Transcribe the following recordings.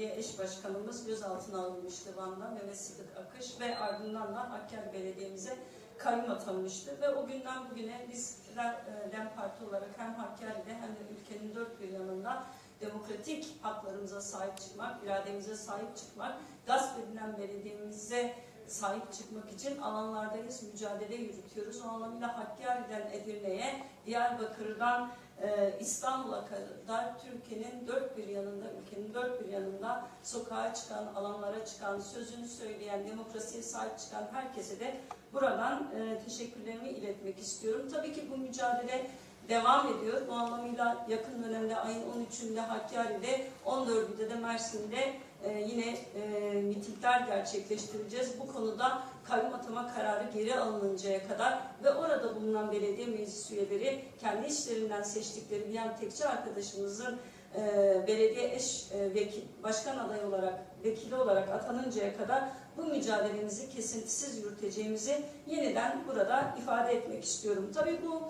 Belediye Eş Başkanımız gözaltına alınmıştı Van'da Mehmet Sıdık Akış ve ardından da Hakkari Belediye'mize kayyum atanmıştı. Ve o günden bugüne biz Dem- Dem Parti olarak hem Hakkari'de hem de ülkenin dört bir yanında demokratik haklarımıza sahip çıkmak, irademize sahip çıkmak, gasp edilen belediyemize sahip çıkmak için alanlardayız, mücadele yürütüyoruz. O anlamıyla Hakkari'den Edirne'ye, Diyarbakır'dan e, İstanbul'a kadar Türkiye'nin dört bir yanında, ülkenin dört bir yanında sokağa çıkan, alanlara çıkan, sözünü söyleyen, demokrasiye sahip çıkan herkese de buradan e, teşekkürlerimi iletmek istiyorum. Tabii ki bu mücadele devam ediyor. Bu anlamıyla yakın dönemde ayın 13'ünde Hakkari'de, 14'ünde de Mersin'de e, yine e, mitingler gerçekleştireceğiz. Bu konuda kayyum atama kararı geri alınıncaya kadar ve orada bulunan belediye meclis üyeleri kendi işlerinden seçtikleri bir yan tekçi arkadaşımızın e, belediye eş e, vekil, başkan adayı olarak, vekili olarak atanıncaya kadar bu mücadelemizi kesintisiz yürüteceğimizi yeniden burada ifade etmek istiyorum. Tabii bu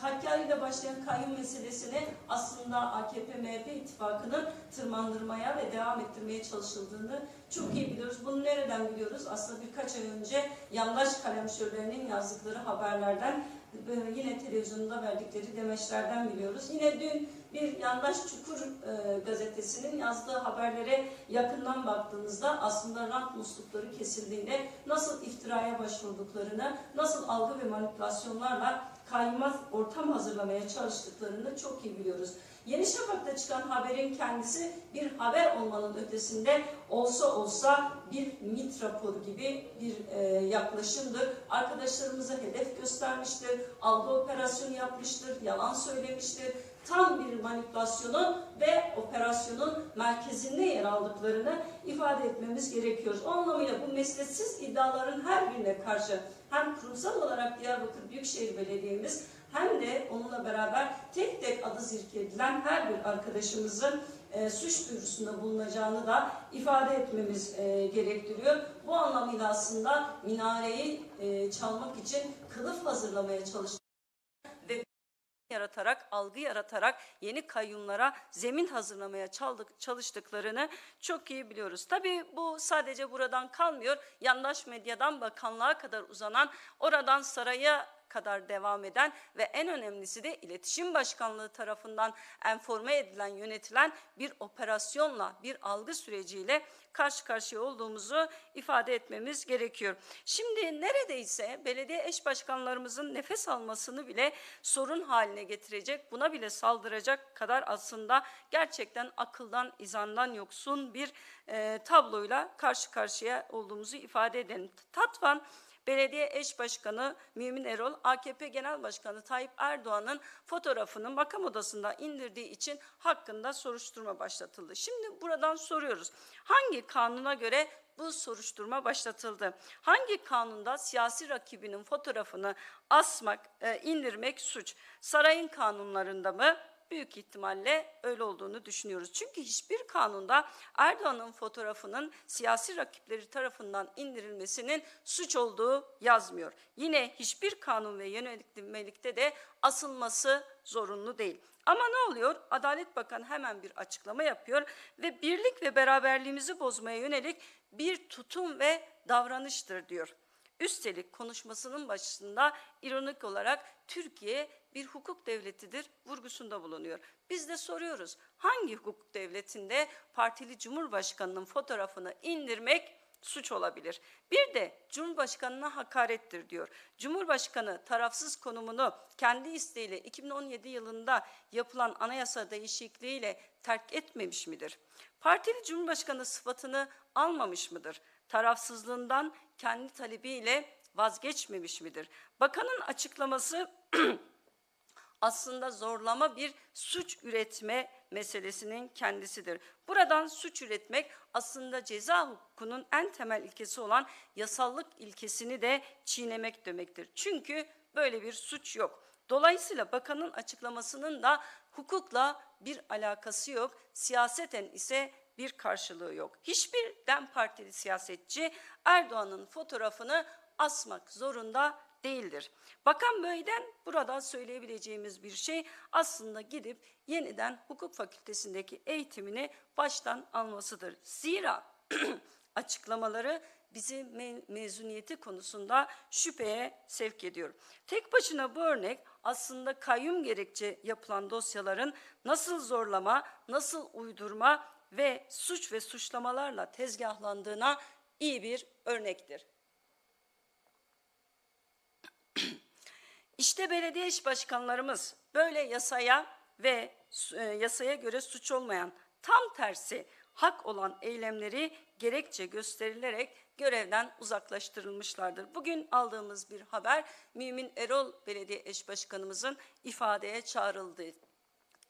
Hakkari'de başlayan kayyum meselesini aslında AKP-MHP ittifakının tırmandırmaya ve devam ettirmeye çalışıldığını çok iyi biliyoruz. Bunu nereden biliyoruz? Aslında birkaç ay önce yandaş kalemşörlerinin yazdıkları haberlerden e, yine televizyonda verdikleri demeçlerden biliyoruz. Yine dün bir yandaş Çukur e, gazetesinin yazdığı haberlere yakından baktığımızda aslında rant muslukları kesildiğinde nasıl iftiraya başvurduklarını, nasıl algı ve manipülasyonlarla kaymaz ortam hazırlamaya çalıştıklarını çok iyi biliyoruz. Yeni Şafak'ta çıkan haberin kendisi bir haber olmanın ötesinde olsa olsa bir MIT raporu gibi bir e, yaklaşımdır. Arkadaşlarımıza hedef göstermiştir, algı operasyonu yapmıştır, yalan söylemiştir. Tam bir manipülasyonun ve operasyonun merkezinde yer aldıklarını ifade etmemiz gerekiyor. O anlamıyla bu mesleksiz iddiaların her birine karşı hem kurumsal olarak Diyarbakır Büyükşehir Belediye'miz hem de onunla beraber tek tek adı zikredilen her bir arkadaşımızın e, suç duyurusunda bulunacağını da ifade etmemiz e, gerektiriyor. Bu anlamıyla aslında minareyi e, çalmak için kılıf hazırlamaya çalıştık yaratarak, algı yaratarak yeni kayyumlara zemin hazırlamaya çaldık, çalıştıklarını çok iyi biliyoruz. Tabii bu sadece buradan kalmıyor. Yandaş medyadan bakanlığa kadar uzanan, oradan saraya kadar devam eden ve en önemlisi de iletişim başkanlığı tarafından enforme edilen, yönetilen bir operasyonla, bir algı süreciyle karşı karşıya olduğumuzu ifade etmemiz gerekiyor. Şimdi neredeyse belediye eş başkanlarımızın nefes almasını bile sorun haline getirecek, buna bile saldıracak kadar aslında gerçekten akıldan, izandan yoksun bir e, tabloyla karşı karşıya olduğumuzu ifade edelim. Tatvan Belediye eş başkanı Mümin Erol, AKP Genel Başkanı Tayyip Erdoğan'ın fotoğrafını makam odasında indirdiği için hakkında soruşturma başlatıldı. Şimdi buradan soruyoruz. Hangi kanuna göre bu soruşturma başlatıldı? Hangi kanunda siyasi rakibinin fotoğrafını asmak, e, indirmek suç? Sarayın kanunlarında mı? Büyük ihtimalle öyle olduğunu düşünüyoruz. Çünkü hiçbir kanunda Erdoğan'ın fotoğrafının siyasi rakipleri tarafından indirilmesinin suç olduğu yazmıyor. Yine hiçbir kanun ve yönetmelikte de asılması zorunlu değil. Ama ne oluyor? Adalet Bakanı hemen bir açıklama yapıyor ve birlik ve beraberliğimizi bozmaya yönelik bir tutum ve davranıştır diyor. Üstelik konuşmasının başında ironik olarak Türkiye bir hukuk devletidir vurgusunda bulunuyor. Biz de soruyoruz hangi hukuk devletinde partili cumhurbaşkanının fotoğrafını indirmek suç olabilir. Bir de Cumhurbaşkanına hakarettir diyor. Cumhurbaşkanı tarafsız konumunu kendi isteğiyle 2017 yılında yapılan anayasa değişikliğiyle terk etmemiş midir? Partili Cumhurbaşkanı sıfatını almamış mıdır? Tarafsızlığından kendi talebiyle vazgeçmemiş midir? Bakanın açıklaması aslında zorlama bir suç üretme meselesinin kendisidir. Buradan suç üretmek aslında ceza hukukunun en temel ilkesi olan yasallık ilkesini de çiğnemek demektir. Çünkü böyle bir suç yok. Dolayısıyla bakanın açıklamasının da hukukla bir alakası yok. Siyaseten ise bir karşılığı yok. Hiçbir DEM Partili siyasetçi Erdoğan'ın fotoğrafını asmak zorunda değildir. Bakan Bey'den burada söyleyebileceğimiz bir şey aslında gidip yeniden hukuk fakültesindeki eğitimini baştan almasıdır. Zira açıklamaları bizi me- mezuniyeti konusunda şüpheye sevk ediyor. Tek başına bu örnek aslında kayyum gerekçe yapılan dosyaların nasıl zorlama, nasıl uydurma ve suç ve suçlamalarla tezgahlandığına iyi bir örnektir. İşte belediye iş başkanlarımız böyle yasaya ve e, yasaya göre suç olmayan tam tersi hak olan eylemleri gerekçe gösterilerek görevden uzaklaştırılmışlardır. Bugün aldığımız bir haber Mümin Erol Belediye Eş Başkanımızın ifadeye çağrıldığı.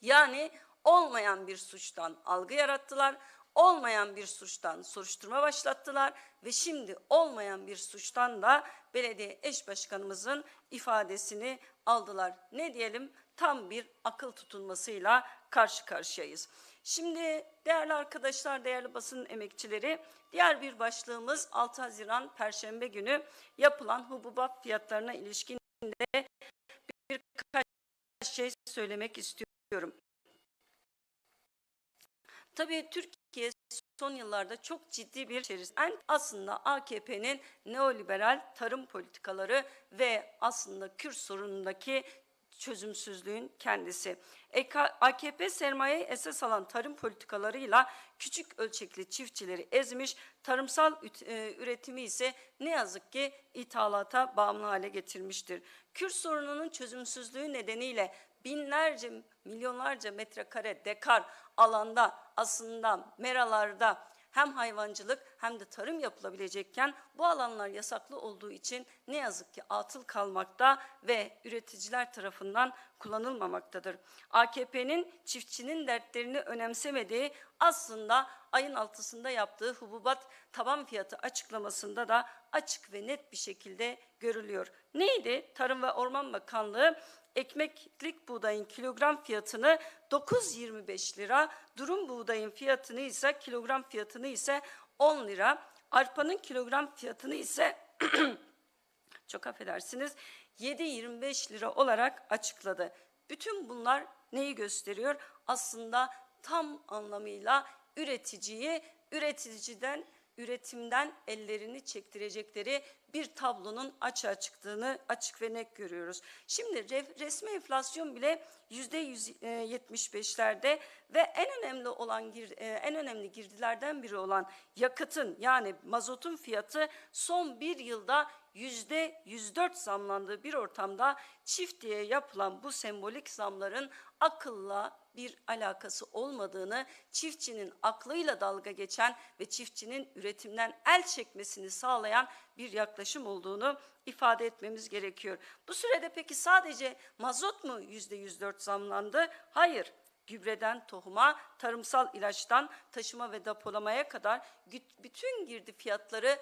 Yani olmayan bir suçtan algı yarattılar, olmayan bir suçtan soruşturma başlattılar ve şimdi olmayan bir suçtan da belediye eş başkanımızın ifadesini aldılar. Ne diyelim? Tam bir akıl tutulmasıyla karşı karşıyayız. Şimdi değerli arkadaşlar, değerli basın emekçileri, diğer bir başlığımız 6 Haziran Perşembe günü yapılan hububat fiyatlarına ilişkin de birkaç şey söylemek istiyorum. Tabii Türkiye son yıllarda çok ciddi bir içerisinde aslında AKP'nin neoliberal tarım politikaları ve aslında Kürt sorunundaki çözümsüzlüğün kendisi. EK AKP sermayeyi esas alan tarım politikalarıyla küçük ölçekli çiftçileri ezmiş, tarımsal e, üretimi ise ne yazık ki ithalata bağımlı hale getirmiştir. Kürt sorununun çözümsüzlüğü nedeniyle binlerce, milyonlarca metrekare dekar alanda aslında meralarda hem hayvancılık hem de tarım yapılabilecekken bu alanlar yasaklı olduğu için ne yazık ki atıl kalmakta ve üreticiler tarafından kullanılmamaktadır. AKP'nin çiftçinin dertlerini önemsemediği aslında ayın altısında yaptığı hububat taban fiyatı açıklamasında da açık ve net bir şekilde görülüyor. Neydi? Tarım ve Orman Bakanlığı ekmeklik buğdayın kilogram fiyatını 9.25 lira, durum buğdayın fiyatını ise kilogram fiyatını ise 10 lira, arpanın kilogram fiyatını ise çok affedersiniz 7.25 lira olarak açıkladı. Bütün bunlar neyi gösteriyor? Aslında tam anlamıyla üreticiyi üreticiden üretimden ellerini çektirecekleri bir tablonun açığa çıktığını açık ve net görüyoruz. Şimdi re- resmi enflasyon bile yüzde 175'lerde ve en önemli olan e, en önemli girdilerden biri olan yakıtın yani mazotun fiyatı son bir yılda yüzde 104 zamlandığı bir ortamda çiftliğe yapılan bu sembolik zamların akılla bir alakası olmadığını, çiftçinin aklıyla dalga geçen ve çiftçinin üretimden el çekmesini sağlayan bir yaklaşım olduğunu ifade etmemiz gerekiyor. Bu sürede peki sadece mazot mu yüzde 104 zamlandı? Hayır. Gübreden tohuma, tarımsal ilaçtan taşıma ve depolamaya kadar bütün girdi fiyatları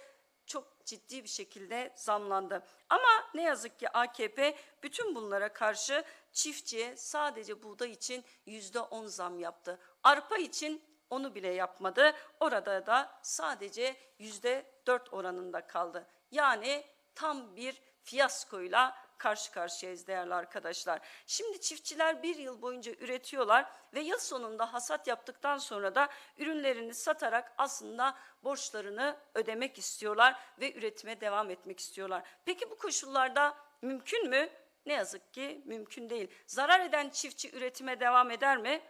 çok ciddi bir şekilde zamlandı. Ama ne yazık ki AKP bütün bunlara karşı çiftçiye sadece buğday için yüzde on zam yaptı. Arpa için onu bile yapmadı. Orada da sadece yüzde dört oranında kaldı. Yani tam bir fiyaskoyla karşı karşıyayız değerli arkadaşlar. Şimdi çiftçiler bir yıl boyunca üretiyorlar ve yıl sonunda hasat yaptıktan sonra da ürünlerini satarak aslında borçlarını ödemek istiyorlar ve üretime devam etmek istiyorlar. Peki bu koşullarda mümkün mü? Ne yazık ki mümkün değil. Zarar eden çiftçi üretime devam eder mi?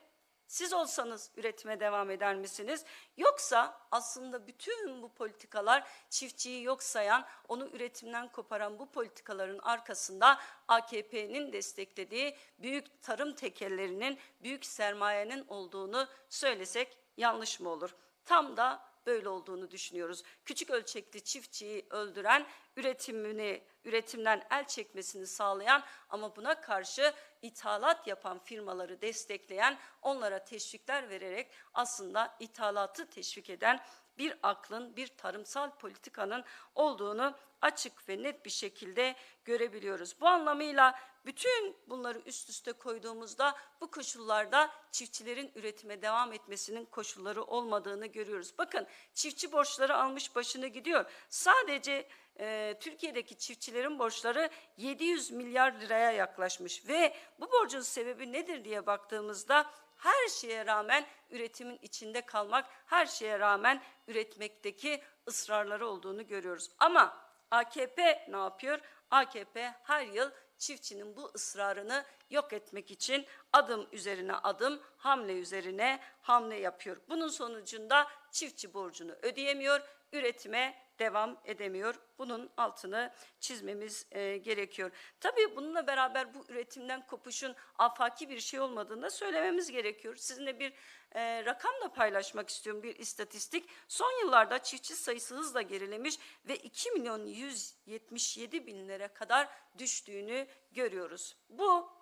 Siz olsanız üretime devam eder misiniz? Yoksa aslında bütün bu politikalar çiftçiyi yok sayan, onu üretimden koparan bu politikaların arkasında AKP'nin desteklediği büyük tarım tekellerinin, büyük sermayenin olduğunu söylesek yanlış mı olur? Tam da böyle olduğunu düşünüyoruz. Küçük ölçekli çiftçiyi öldüren, üretimini üretimden el çekmesini sağlayan ama buna karşı ithalat yapan firmaları destekleyen, onlara teşvikler vererek aslında ithalatı teşvik eden bir aklın, bir tarımsal politikanın olduğunu açık ve net bir şekilde görebiliyoruz. Bu anlamıyla bütün bunları üst üste koyduğumuzda bu koşullarda çiftçilerin üretime devam etmesinin koşulları olmadığını görüyoruz. Bakın çiftçi borçları almış başını gidiyor. Sadece e, Türkiye'deki çiftçilerin borçları 700 milyar liraya yaklaşmış ve bu borcun sebebi nedir diye baktığımızda her şeye rağmen üretimin içinde kalmak, her şeye rağmen üretmekteki ısrarları olduğunu görüyoruz. Ama AKP ne yapıyor? AKP her yıl çiftçinin bu ısrarını yok etmek için adım üzerine adım, hamle üzerine hamle yapıyor. Bunun sonucunda çiftçi borcunu ödeyemiyor, üretime devam edemiyor. Bunun altını çizmemiz e, gerekiyor. Tabii bununla beraber bu üretimden kopuşun afaki bir şey olmadığını da söylememiz gerekiyor. Sizinle bir e, rakamla paylaşmak istiyorum, bir istatistik. Son yıllarda çiftçi sayısı hızla gerilemiş ve 2 milyon 177 binlere kadar düştüğünü görüyoruz. Bu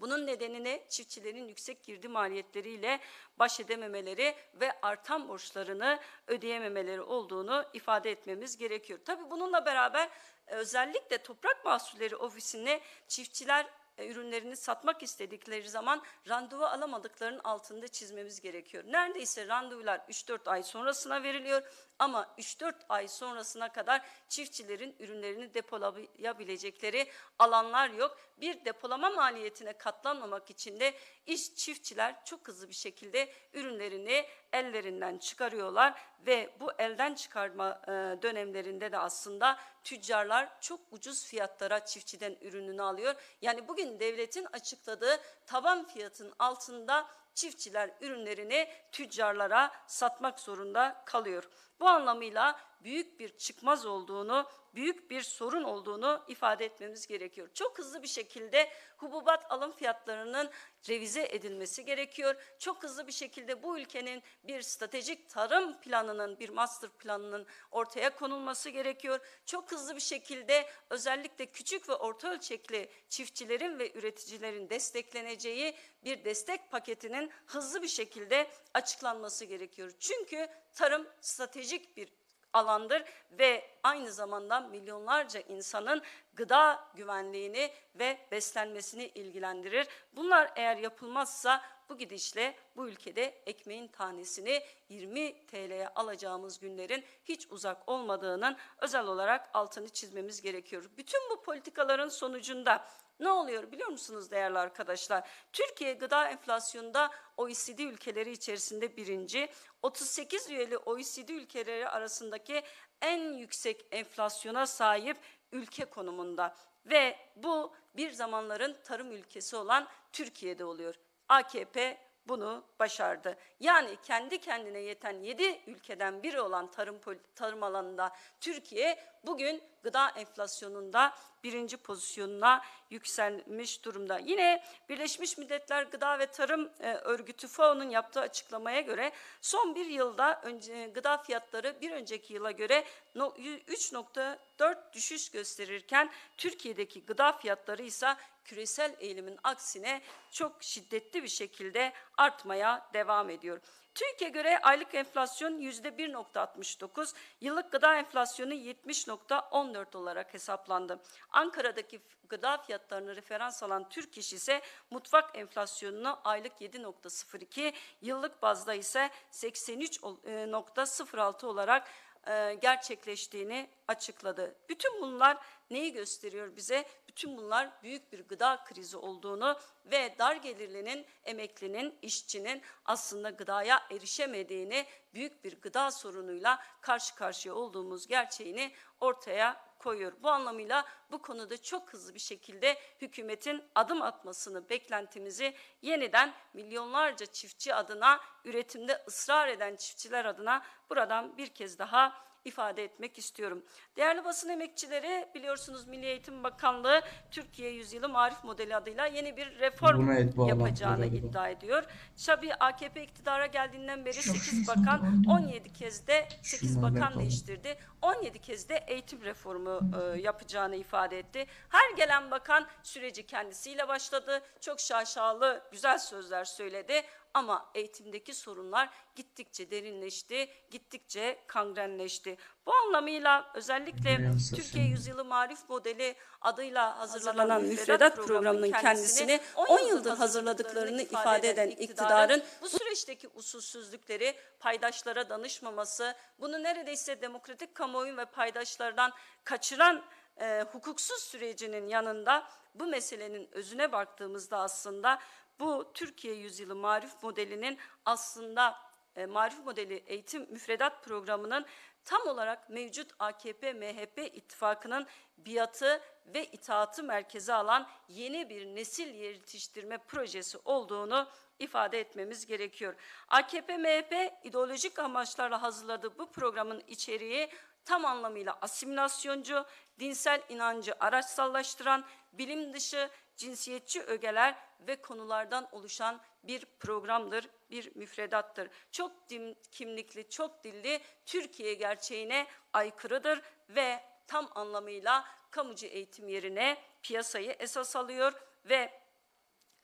bunun nedeni ne? Çiftçilerin yüksek girdi maliyetleriyle baş edememeleri ve artan borçlarını ödeyememeleri olduğunu ifade etmemiz gerekiyor. Tabii bununla beraber e, özellikle toprak mahsulleri ofisine çiftçiler e, ürünlerini satmak istedikleri zaman randevu alamadıklarının altında çizmemiz gerekiyor. Neredeyse randevular 3-4 ay sonrasına veriliyor ama 3-4 ay sonrasına kadar çiftçilerin ürünlerini depolayabilecekleri alanlar yok. Bir depolama maliyetine katlanmamak için de iş çiftçiler çok hızlı bir şekilde ürünlerini ellerinden çıkarıyorlar ve bu elden çıkarma e, dönemlerinde de aslında tüccarlar çok ucuz fiyatlara çiftçiden ürününü alıyor. Yani bugün devletin açıkladığı taban fiyatın altında çiftçiler ürünlerini tüccarlara satmak zorunda kalıyor. Bu anlamıyla büyük bir çıkmaz olduğunu, büyük bir sorun olduğunu ifade etmemiz gerekiyor. Çok hızlı bir şekilde hububat alım fiyatlarının revize edilmesi gerekiyor. Çok hızlı bir şekilde bu ülkenin bir stratejik tarım planının, bir master planının ortaya konulması gerekiyor. Çok hızlı bir şekilde özellikle küçük ve orta ölçekli çiftçilerin ve üreticilerin destekleneceği bir destek paketinin hızlı bir şekilde açıklanması gerekiyor. Çünkü tarım stratejik bir alandır ve aynı zamanda milyonlarca insanın gıda güvenliğini ve beslenmesini ilgilendirir. Bunlar eğer yapılmazsa bu gidişle bu ülkede ekmeğin tanesini 20 TL'ye alacağımız günlerin hiç uzak olmadığının özel olarak altını çizmemiz gerekiyor. Bütün bu politikaların sonucunda ne oluyor biliyor musunuz değerli arkadaşlar? Türkiye gıda enflasyonunda OECD ülkeleri içerisinde birinci, 38 üyeli OECD ülkeleri arasındaki en yüksek enflasyona sahip ülke konumunda ve bu bir zamanların tarım ülkesi olan Türkiye'de oluyor. AKP bunu başardı. Yani kendi kendine yeten 7 ülkeden biri olan tarım tarım alanında Türkiye bugün gıda enflasyonunda birinci pozisyonuna yükselmiş durumda. Yine Birleşmiş Milletler Gıda ve Tarım e, Örgütü FAO'nun yaptığı açıklamaya göre son bir yılda önce, gıda fiyatları bir önceki yıla göre 3.4 düşüş gösterirken Türkiye'deki gıda fiyatları ise küresel eğilimin aksine çok şiddetli bir şekilde artmaya devam ediyor. TÜİK'e göre aylık enflasyon yüzde 1.69, yıllık gıda enflasyonu 70.14 olarak hesaplandı. Ankara'daki gıda fiyatlarını referans alan Türk İş ise mutfak enflasyonunu aylık 7.02, yıllık bazda ise 83.06 olarak e, gerçekleştiğini açıkladı. Bütün bunlar neyi gösteriyor bize? Bütün bunlar büyük bir gıda krizi olduğunu ve dar gelirlinin, emeklinin, işçinin aslında gıdaya erişemediğini, büyük bir gıda sorunuyla karşı karşıya olduğumuz gerçeğini ortaya koyuyor. Bu anlamıyla bu konuda çok hızlı bir şekilde hükümetin adım atmasını, beklentimizi yeniden milyonlarca çiftçi adına, üretimde ısrar eden çiftçiler adına buradan bir kez daha ifade etmek istiyorum. Değerli basın emekçileri biliyorsunuz Milli Eğitim Bakanlığı Türkiye Yüzyılı Marif Modeli adıyla yeni bir reform yapacağını iddia ediyor. Şabi AKP iktidara geldiğinden beri 8 bakan 17 kez de 8 Şunlarla bakan değiştirdi. 17 kez de eğitim reformu e, yapacağını ifade etti. Her gelen bakan süreci kendisiyle başladı. Çok şaşalı güzel sözler söyledi ama eğitimdeki sorunlar gittikçe derinleşti, gittikçe kangrenleşti. Bu anlamıyla özellikle Türkiye Yüzyılı Marif Modeli adıyla hazırlanan Hazırlanan müfredat programının kendisini kendisini 10 on yıldır hazırladıklarını ifade eden iktidarın bu süreçteki usulsüzlükleri, paydaşlara danışmaması, bunu neredeyse demokratik kamuoyu ve paydaşlardan kaçıran e, hukuksuz sürecinin yanında bu meselenin özüne baktığımızda aslında bu Türkiye Yüzyılı Marif Modeli'nin aslında e, Marif Modeli eğitim müfredat programının tam olarak mevcut AKP-MHP ittifakının biatı ve itaatı merkeze alan yeni bir nesil yetiştirme projesi olduğunu ifade etmemiz gerekiyor. AKP-MHP ideolojik amaçlarla hazırladığı bu programın içeriği tam anlamıyla asimilasyoncu, dinsel inancı araçsallaştıran, bilim dışı, cinsiyetçi ögeler ve konulardan oluşan bir programdır, bir müfredattır. Çok dim- kimlikli, çok dilli Türkiye gerçeğine aykırıdır ve tam anlamıyla kamucu eğitim yerine piyasayı esas alıyor ve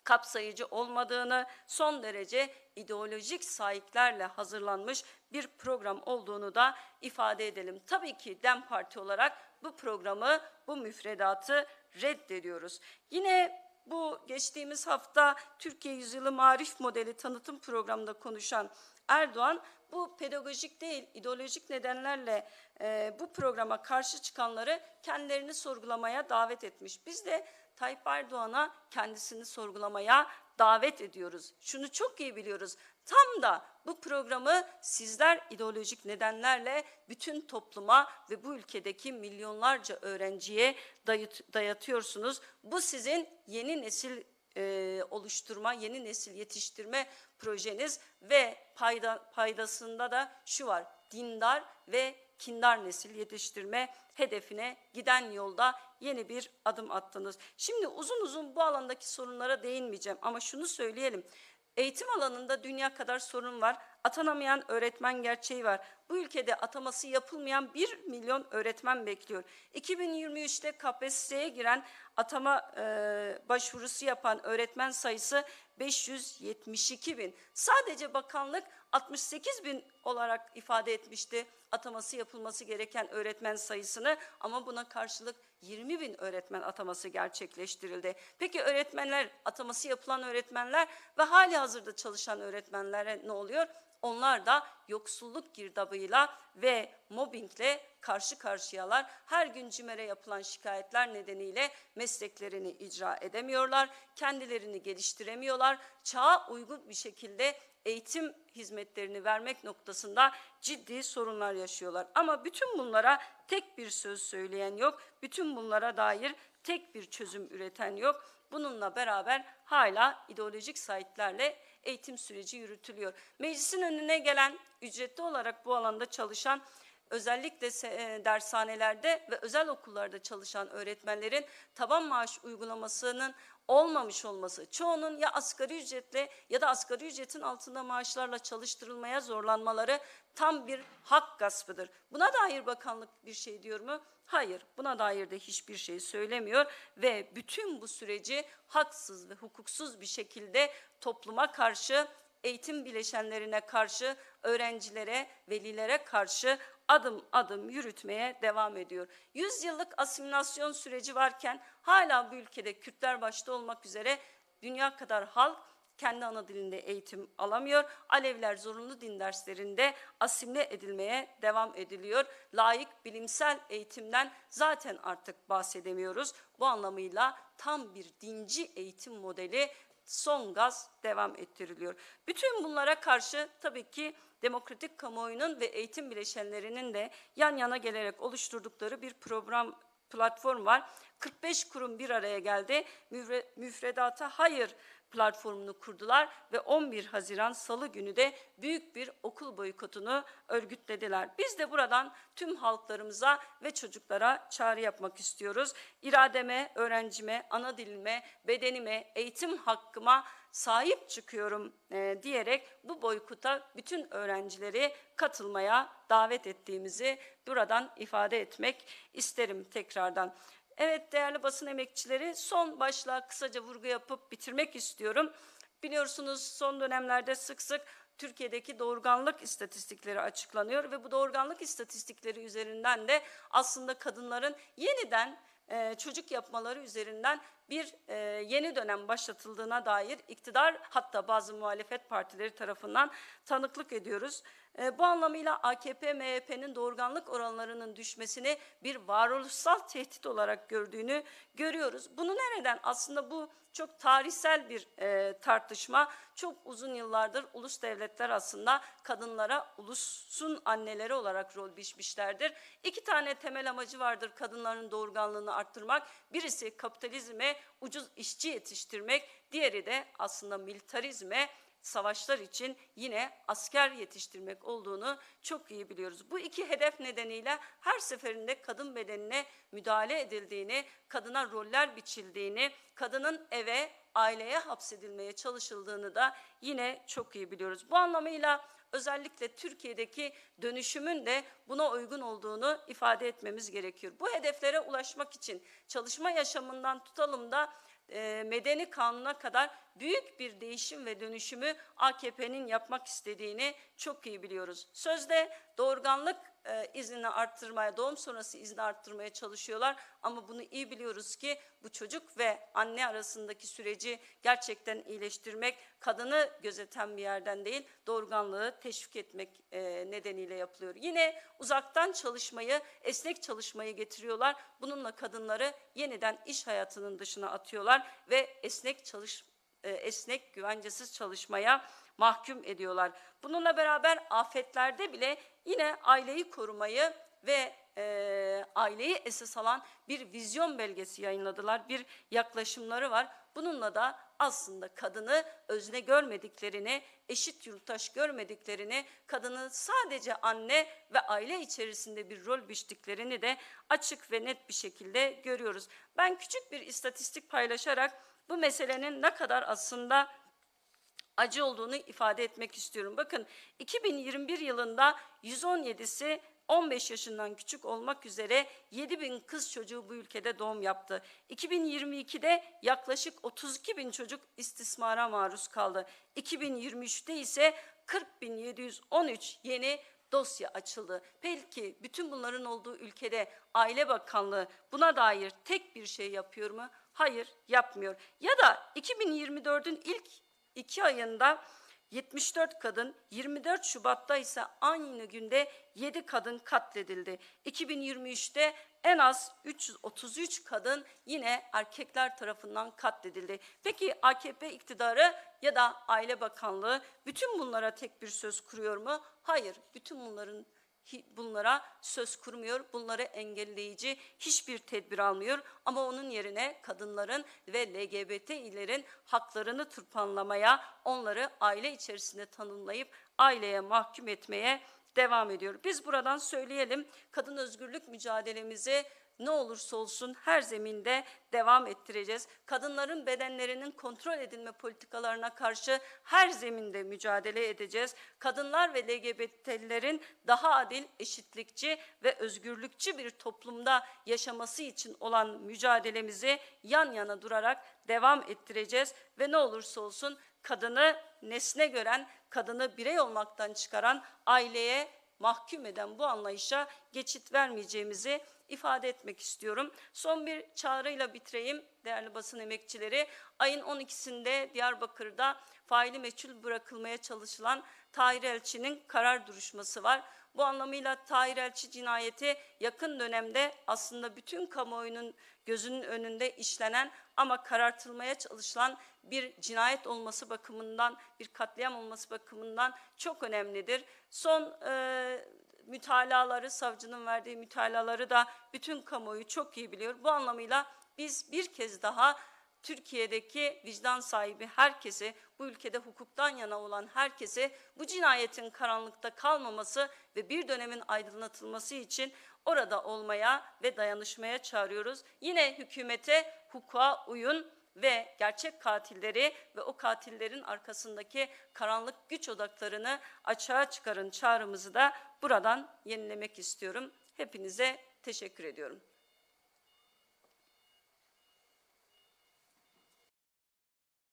kapsayıcı olmadığını, son derece ideolojik sahiplerle hazırlanmış bir program olduğunu da ifade edelim. Tabii ki DEM Parti olarak bu programı, bu müfredatı reddediyoruz. Yine bu geçtiğimiz hafta Türkiye Yüzyılı Marif Modeli tanıtım programında konuşan Erdoğan bu pedagojik değil ideolojik nedenlerle e, bu programa karşı çıkanları kendilerini sorgulamaya davet etmiş. Biz de Tayyip Erdoğan'a kendisini sorgulamaya davet ediyoruz. Şunu çok iyi biliyoruz. Tam da bu programı sizler ideolojik nedenlerle bütün topluma ve bu ülkedeki milyonlarca öğrenciye dayıt- dayatıyorsunuz. Bu sizin yeni nesil e, oluşturma, yeni nesil yetiştirme projeniz ve payda, paydasında da şu var. Dindar ve kindar nesil yetiştirme hedefine giden yolda yeni bir adım attınız. Şimdi uzun uzun bu alandaki sorunlara değinmeyeceğim ama şunu söyleyelim. Eğitim alanında dünya kadar sorun var. Atanamayan öğretmen gerçeği var. Bu ülkede ataması yapılmayan 1 milyon öğretmen bekliyor. 2023'te KPSS'ye giren atama e, başvurusu yapan öğretmen sayısı 572 bin. Sadece bakanlık 68 bin olarak ifade etmişti ataması yapılması gereken öğretmen sayısını ama buna karşılık 20 bin öğretmen ataması gerçekleştirildi. Peki öğretmenler, ataması yapılan öğretmenler ve hali hazırda çalışan öğretmenlere ne oluyor? Onlar da yoksulluk girdabıyla ve mobbingle karşı karşıyalar. Her gün CİMER'e yapılan şikayetler nedeniyle mesleklerini icra edemiyorlar, kendilerini geliştiremiyorlar. Çağa uygun bir şekilde eğitim hizmetlerini vermek noktasında ciddi sorunlar yaşıyorlar. Ama bütün bunlara tek bir söz söyleyen yok. Bütün bunlara dair tek bir çözüm üreten yok. Bununla beraber hala ideolojik sahiplerle eğitim süreci yürütülüyor. Meclisin önüne gelen ücretli olarak bu alanda çalışan özellikle e, dershanelerde ve özel okullarda çalışan öğretmenlerin taban maaş uygulamasının olmamış olması, çoğunun ya asgari ücretle ya da asgari ücretin altında maaşlarla çalıştırılmaya zorlanmaları tam bir hak gaspıdır. Buna dair bakanlık bir şey diyor mu? Hayır, buna dair de hiçbir şey söylemiyor ve bütün bu süreci haksız ve hukuksuz bir şekilde topluma karşı eğitim bileşenlerine karşı, öğrencilere, velilere karşı adım adım yürütmeye devam ediyor. Yüzyıllık asimilasyon süreci varken hala bu ülkede Kürtler başta olmak üzere dünya kadar halk kendi ana dilinde eğitim alamıyor. Alevler zorunlu din derslerinde asimle edilmeye devam ediliyor. Layık bilimsel eğitimden zaten artık bahsedemiyoruz. Bu anlamıyla tam bir dinci eğitim modeli son gaz devam ettiriliyor. Bütün bunlara karşı tabii ki demokratik kamuoyunun ve eğitim bileşenlerinin de yan yana gelerek oluşturdukları bir program platform var. 45 kurum bir araya geldi. Müfre- Müfredata hayır platformunu kurdular ve 11 Haziran Salı günü de büyük bir okul boykotunu örgütlediler. Biz de buradan tüm halklarımıza ve çocuklara çağrı yapmak istiyoruz. İrademe, öğrencime, ana dilime, bedenime, eğitim hakkıma sahip çıkıyorum e, diyerek bu boykota bütün öğrencileri katılmaya davet ettiğimizi buradan ifade etmek isterim tekrardan. Evet değerli basın emekçileri son başlığa kısaca vurgu yapıp bitirmek istiyorum. Biliyorsunuz son dönemlerde sık sık Türkiye'deki doğurganlık istatistikleri açıklanıyor ve bu doğurganlık istatistikleri üzerinden de aslında kadınların yeniden e, çocuk yapmaları üzerinden bir e, yeni dönem başlatıldığına dair iktidar hatta bazı muhalefet partileri tarafından tanıklık ediyoruz. E, bu anlamıyla AKP, MHP'nin doğurganlık oranlarının düşmesini bir varoluşsal tehdit olarak gördüğünü görüyoruz. Bunu nereden? Aslında bu çok tarihsel bir e, tartışma. Çok uzun yıllardır ulus devletler aslında kadınlara ulusun anneleri olarak rol biçmişlerdir. İki tane temel amacı vardır kadınların doğurganlığını arttırmak. Birisi kapitalizme ucuz işçi yetiştirmek, diğeri de aslında militarizme savaşlar için yine asker yetiştirmek olduğunu çok iyi biliyoruz. Bu iki hedef nedeniyle her seferinde kadın bedenine müdahale edildiğini, kadına roller biçildiğini, kadının eve, aileye hapsedilmeye çalışıldığını da yine çok iyi biliyoruz. Bu anlamıyla özellikle Türkiye'deki dönüşümün de buna uygun olduğunu ifade etmemiz gerekiyor. Bu hedeflere ulaşmak için çalışma yaşamından tutalım da e, medeni kanuna kadar büyük bir değişim ve dönüşümü AKP'nin yapmak istediğini çok iyi biliyoruz. Sözde doğurganlık e, arttırmaya, doğum sonrası izni arttırmaya çalışıyorlar ama bunu iyi biliyoruz ki bu çocuk ve anne arasındaki süreci gerçekten iyileştirmek, kadını gözeten bir yerden değil, doğurganlığı teşvik etmek e, nedeniyle yapılıyor. Yine uzaktan çalışmayı, esnek çalışmayı getiriyorlar. Bununla kadınları yeniden iş hayatının dışına atıyorlar ve esnek çalış e, esnek, güvencesiz çalışmaya mahkum ediyorlar. Bununla beraber afetlerde bile yine aileyi korumayı ve e, aileyi esas alan bir vizyon belgesi yayınladılar. Bir yaklaşımları var. Bununla da aslında kadını özne görmediklerini, eşit yurttaş görmediklerini, kadını sadece anne ve aile içerisinde bir rol biçtiklerini de açık ve net bir şekilde görüyoruz. Ben küçük bir istatistik paylaşarak bu meselenin ne kadar aslında acı olduğunu ifade etmek istiyorum. Bakın 2021 yılında 117'si 15 yaşından küçük olmak üzere 7 bin kız çocuğu bu ülkede doğum yaptı. 2022'de yaklaşık 32 bin çocuk istismara maruz kaldı. 2023'te ise 40.713 yeni dosya açıldı. Peki bütün bunların olduğu ülkede Aile Bakanlığı buna dair tek bir şey yapıyor mu? Hayır yapmıyor. Ya da 2024'ün ilk iki ayında 74 kadın, 24 Şubat'ta ise aynı günde 7 kadın katledildi. 2023'te en az 333 kadın yine erkekler tarafından katledildi. Peki AKP iktidarı ya da Aile Bakanlığı bütün bunlara tek bir söz kuruyor mu? Hayır, bütün bunların bunlara söz kurmuyor, bunları engelleyici hiçbir tedbir almıyor ama onun yerine kadınların ve LGBTİ'lerin haklarını tırpanlamaya, onları aile içerisinde tanımlayıp aileye mahkum etmeye devam ediyor. Biz buradan söyleyelim, kadın özgürlük mücadelemizi ne olursa olsun her zeminde devam ettireceğiz. Kadınların bedenlerinin kontrol edilme politikalarına karşı her zeminde mücadele edeceğiz. Kadınlar ve LGBT'lilerin daha adil, eşitlikçi ve özgürlükçü bir toplumda yaşaması için olan mücadelemizi yan yana durarak devam ettireceğiz ve ne olursa olsun kadını nesne gören, kadını birey olmaktan çıkaran aileye mahkum eden bu anlayışa geçit vermeyeceğimizi ifade etmek istiyorum. Son bir çağrıyla bitireyim değerli basın emekçileri. Ayın 12'sinde Diyarbakır'da faili meçhul bırakılmaya çalışılan Tahir Elçi'nin karar duruşması var. Bu anlamıyla Tahir Elçi cinayeti yakın dönemde aslında bütün kamuoyunun gözünün önünde işlenen ama karartılmaya çalışılan bir cinayet olması bakımından, bir katliam olması bakımından çok önemlidir. Son e, mütalaları, savcının verdiği mütalaları da bütün kamuoyu çok iyi biliyor. Bu anlamıyla biz bir kez daha Türkiye'deki vicdan sahibi herkese, bu ülkede hukuktan yana olan herkese bu cinayetin karanlıkta kalmaması ve bir dönemin aydınlatılması için orada olmaya ve dayanışmaya çağırıyoruz. Yine hükümete hukuka uyun ve gerçek katilleri ve o katillerin arkasındaki karanlık güç odaklarını açığa çıkarın çağrımızı da buradan yenilemek istiyorum. Hepinize teşekkür ediyorum.